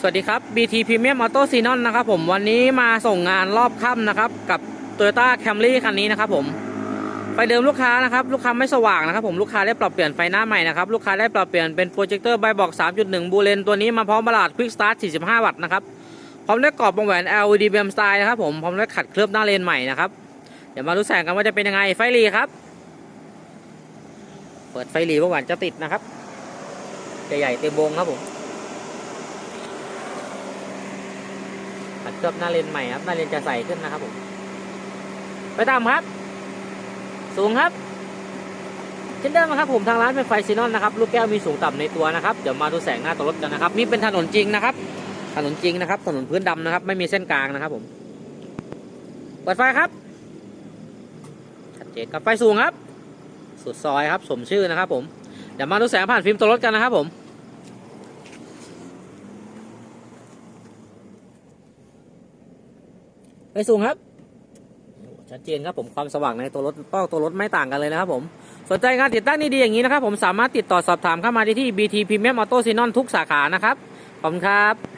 สวัสดีครับ BT Premium Auto s e n o n นะครับผมวันนี้มาส่งงานรอบค่ำนะครับ กับ Toyota Camry คันนี้นะครับผมไฟเดิมลูกค้านะครับ ลูกค้าไม่สว่างนะครับผมลูกค้าได้ปรับเปลี่ยนไฟหน้าใหม่นะครับลูกค้าได้ปรับเปลี่ยนเป็นโปรเจคเตอร์ใบบอก 3.1 บูเลนตัวนี้มาพร้อมบลาด Quick Start 45 วัตต์นะครับพร้อมด้วยกรอบวงแหวน LED beam style นะครับผมพร้อมด้วยขัดเคลือบหน้าเลนใหม่นะครับเดี๋ยวมาดูแสงกันว่าจะเป็นยังไงไฟหลีครับ เปิดไฟหลีวงแหวนจะติดนะครับใหญ่ๆเต็มวงครับผม ขัด เคลือบหน้าเลนใหม่ครับ หน้าเลนจะใสขึ้นนะครับผม ไปตามครับ สูงครับ เช่นเดิมนะครับผมทางร้านเป็นไฟซีนอนนะครับ ลูกแก้วมีสูงต่ำในตัวนะครับ เดี๋ยวมาดูแสงหน้าตัวรถกันนะครับ นี่เป็นถนนจริงนะครับ ถนนจริงนะครับ ถนนพื้นดำนะครับ ไม่มีเส้นกลางนะครับผม เปิดไฟครับ ชัดเจนครับไฟสูงครับ สุดซอยครับ สมชื่อนะครับ ผม เดี๋ยวมาดูแสงผ่านฟิล์มตัวรถกันนะครับผม ไปสูงครับ ชัดเจนครับผมความสว่างในตัวรถต้องตัวรถไม่ต่างกันเลยนะครับผม สนใจงานติดตั้งดีๆอย่างนี้นะครับผมสามารถติดต่อสอบถามเข้ามาได้ที่ BT Premium Auto s e n o n ทุกสาขานะครับ ขอบคุณครับ